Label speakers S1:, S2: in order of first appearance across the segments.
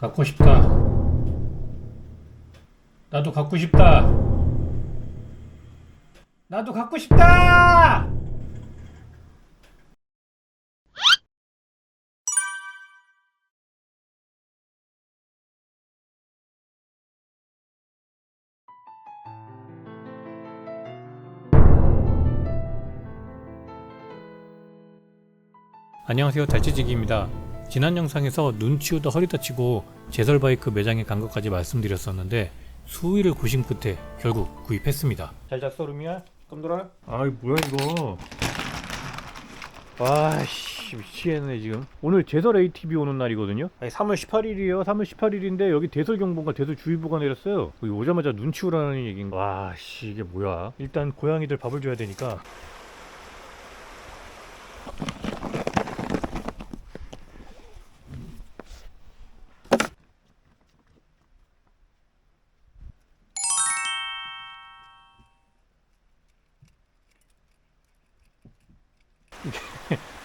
S1: 갖고 싶다. 나도 갖고 싶다. 나도 갖고 싶다! 안녕하세요 달치지기입니다. 지난 영상에서 눈 치우다 허리 다치고 제설 바이크 매장에 간 것까지 말씀드렸었는데 수위를 고심 끝에 결국 구입했습니다. 잘 잤어 루미야? 깜돌아? 아이 뭐야 이거? 와씨 미치겠네 지금. 오늘 제설 ATV 오는 날이거든요. 아니 3월 18일이에요. 3월 18일인데 여기 대설 경보가 대설 주의보가 내렸어요. 여기 오자마자 눈 치우라는 얘기인가? 와씨 이게 뭐야? 일단 고양이들 밥을 줘야 되니까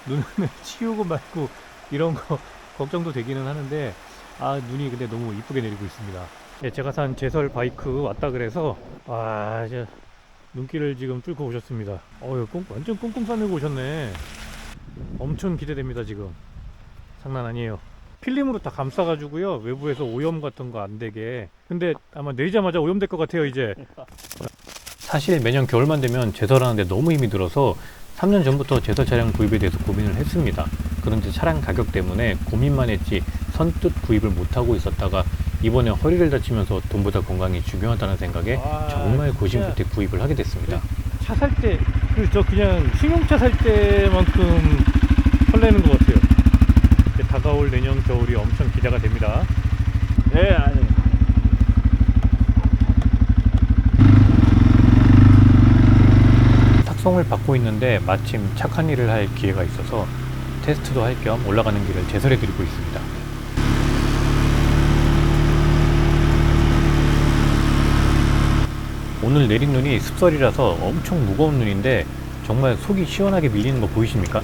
S1: 눈을 치우고 말고 이런 거 걱정도 되기는 하는데 아 눈이 근데 너무 이쁘게 내리고 있습니다. 예, 제가 산 제설 바이크 왔다 그래서 아 이제 눈길을 지금 뚫고 오셨습니다. 어유 완전 꽁꽁 싸매고 오셨네. 엄청 기대됩니다 지금. 장난 아니에요. 필름으로 다 감싸가지고요 외부에서 오염 같은 거 안 되게. 근데 아마 내리자마자 오염될 것 같아요 이제. 사실 매년 겨울만 되면 제설하는데 너무 힘이 들어서 3년 전부터 제설 차량 구입에 대해서 고민을 했습니다. 그런데 차량 가격 때문에 고민만 했지 선뜻 구입을 못하고 있었다가 이번에 허리를 다치면서 돈보다 건강이 중요하다는 생각에
S2: 아,
S1: 정말 고심
S2: 진짜.
S1: 끝에 구입을 하게 됐습니다.
S2: 차 살 때, 그, 저 그냥 승용차 살 때만큼 설레는 것 같아요. 이제 다가올 내년 겨울이 엄청 기대가 됩니다. 네, 아니.
S1: 탁송을 받고 있는데 마침 착한 일을 할 기회가 있어서 테스트도 할 겸 올라가는 길을 제설해 드리고 있습니다. 오늘 내린 눈이 습설이라서 엄청 무거운 눈인데 정말 속이 시원하게 밀리는 거 보이십니까?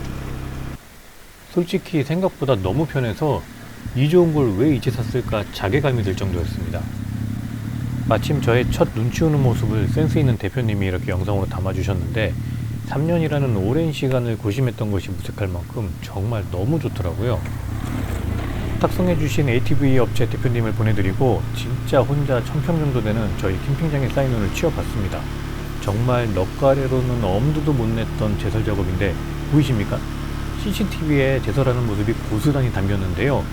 S1: 솔직히 생각보다 너무 편해서 이 좋은 걸 왜 이제 샀을까 자괴감이 들 정도였습니다. 마침 저의 첫 눈 치우는 모습을 센스 있는 대표님이 이렇게 영상으로 담아주셨는데 3년이라는 오랜 시간을 고심했던 것이 무색할 만큼 정말 너무 좋더라고요. 탁송해 주신 ATV 업체 대표님을 보내드리고 진짜 혼자 천평 정도 되는 저희 캠핑장의 눈을 치워봤습니다. 정말 넉가래로는 엄두도 못 냈던 제설 작업인데 보이십니까? CCTV에 제설하는 모습이 고스란히 담겼는데요.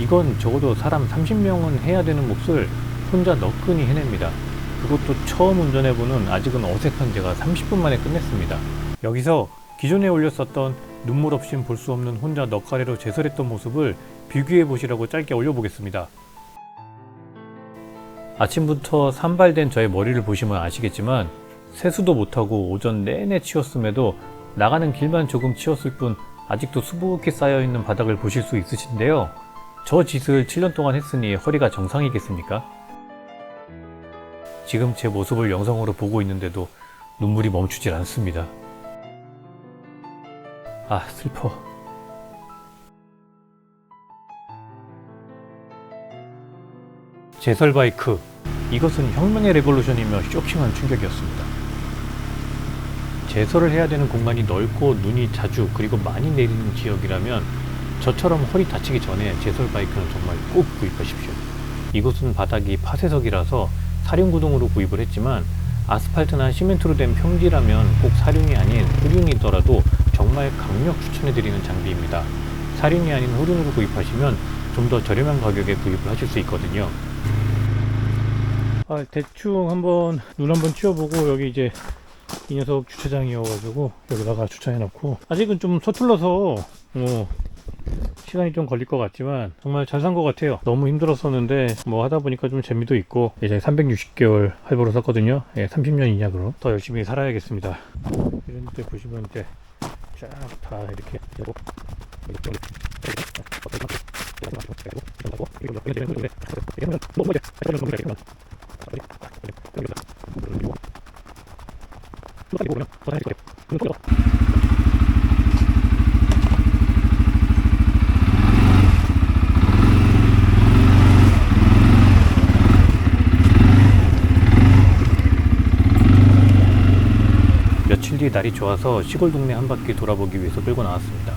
S1: 이건 적어도 사람 30명은 해야 되는 몫을 혼자 너끈히 해냅니다. 그것도 처음 운전해보는 아직은 어색한 제가 30분 만에 끝냈습니다. 여기서 기존에 올렸었던 눈물 없인 볼 수 없는 혼자 넉가래로 제설했던 모습을 비교해 보시라고 짧게 올려보겠습니다. 아침부터 산발된 저의 머리를 보시면 아시겠지만 세수도 못하고 오전 내내 치웠음에도 나가는 길만 조금 치웠을 뿐 아직도 수북히 쌓여있는 바닥을 보실 수 있으신데요. 저 짓을 7년 동안 했으니 허리가 정상이겠습니까? 지금 제 모습을 영상으로 보고 있는데도 눈물이 멈추질 않습니다. 아, 슬퍼. 제설 바이크. 이것은 혁명의 레볼루션이며 쇼킹한 충격이었습니다. 제설을 해야 되는 공간이 넓고 눈이 자주 그리고 많이 내리는 지역이라면 저처럼 허리 다치기 전에 제설 바이크는 정말 꼭 구입하십시오. 이곳은 바닥이 파쇄석이라서 사륜구동으로 구입을 했지만 아스팔트나 시멘트로 된 평지라면 꼭 사륜이 아닌 후륜이더라도 정말 강력 추천해드리는 장비입니다. 사륜이 아닌 후륜으로 구입하시면 좀 더 저렴한 가격에 구입을 하실 수 있거든요.
S2: 아, 대충 한번, 눈 한번 치워보고, 여기 이제, 이 녀석 주차장이어가지고, 여기다가 주차해놓고, 아직은 좀 서툴러서, 뭐, 시간이 좀 걸릴 것 같지만, 정말 잘 산 것 같아요. 너무 힘들었었는데, 뭐 하다 보니까 좀 재미도 있고, 예전에 360개월 할부로 썼거든요. 예, 30년 이냐그로. 더 열심히 살아야겠습니다. 이런 데 보시면 이제, 쫙 다 이렇게, 되고,
S1: 이 틀뒤 날이 좋아서 시골 동네 한 바퀴 돌아보기 위해서 끌고 나왔습니다.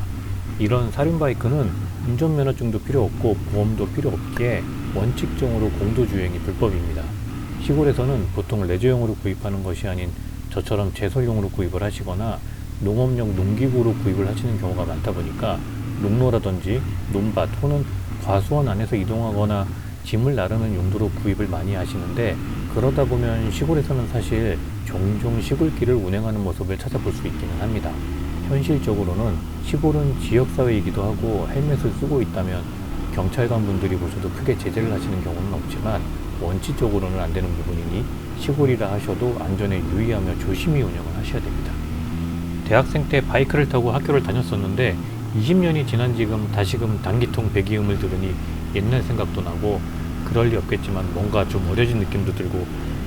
S1: 이런 사륜 바이크는 운전면허증도 필요 없고 보험도 필요 없기에 원칙적으로 공도 주행이 불법입니다. 시골에서는 보통 레저용으로 구입하는 것이 아닌 저처럼 제설용으로 구입을 하시거나 농업용 농기구로 구입을 하시는 경우가 많다 보니까 농로라든지 논밭 또는 과수원 안에서 이동하거나 짐을 나르는 용도로 구입을 많이 하시는데 그러다 보면 시골에서는 사실 종종 시골길을 운행하는 모습을 찾아볼 수 있기는 합니다. 현실적으로는 시골은 지역사회이기도 하고 헬멧을 쓰고 있다면 경찰관 분들이 보셔도 크게 제재를 하시는 경우는 없지만 원칙적으로는 안 되는 부분이니 시골이라 하셔도 안전에 유의하며 조심히 운영을 하셔야 됩니다. 대학생 때 바이크를 타고 학교를 다녔었는데 20년이 지난 지금 다시금 단기통 배기음을 들으니 옛날 생각도 나고 그럴 리 없겠지만 뭔가 좀 어려진 느낌도 들고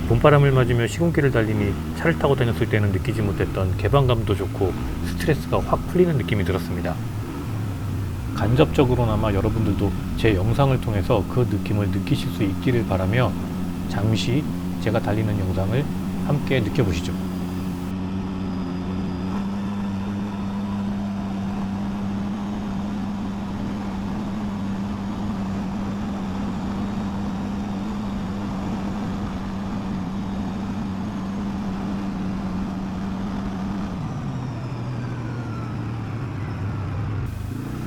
S1: 봄바람을 맞으며 시골길을 달리니 차를 타고 다녔을 때는 느끼지 못했던 개방감도 좋고 스트레스가 확 풀리는 느낌이 들었습니다. 간접적으로나마 여러분들도 제 영상을 통해서 그 느낌을 느끼실 수 있기를 바라며 잠시 제가 달리는 영상을 함께 느껴보시죠.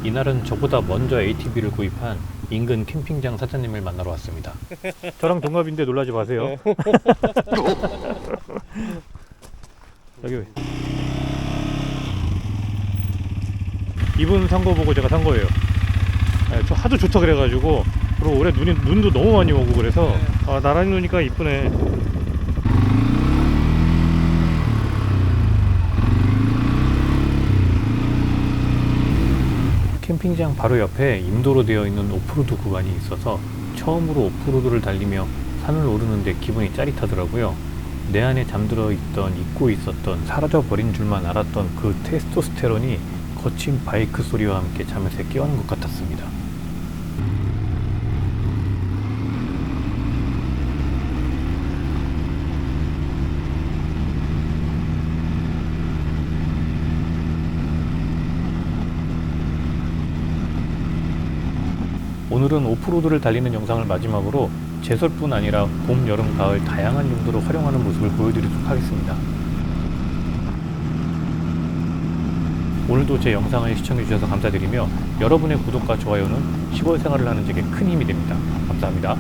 S1: 이날은 저보다 먼저 ATV를 구입한 인근 캠핑장 사장님을 만나러 왔습니다. 저랑 동갑인데 놀라지 마세요. 여기 왜? 이분 산 거 보고 제가 산 거예요. 네, 저 하도 좋다 그래가지고 그리고 올해 눈이 눈도 너무 많이 오고 그래서 아 나란히 노니까 이쁘네. 캠핑장 바로 옆에 임도로 되어 있는 오프로드 구간이 있어서 처음으로 오프로드를 달리며 산을 오르는데 기분이 짜릿하더라고요. 내 안에 잠들어 있던 잊고 있었던 사라져 버린 줄만 알았던 그 테스토스테론이 거친 바이크 소리와 함께 잠에서 깨어난 것 같았습니다. 오늘은 오프로드를 달리는 영상을 마지막으로 제설뿐 아니라 봄, 여름, 가을 다양한 용도로 활용하는 모습을 보여드리도록 하겠습니다. 오늘도 제 영상을 시청해주셔서 감사드리며 여러분의 구독과 좋아요는 시골 생활을 하는 제게 큰 힘이 됩니다. 감사합니다.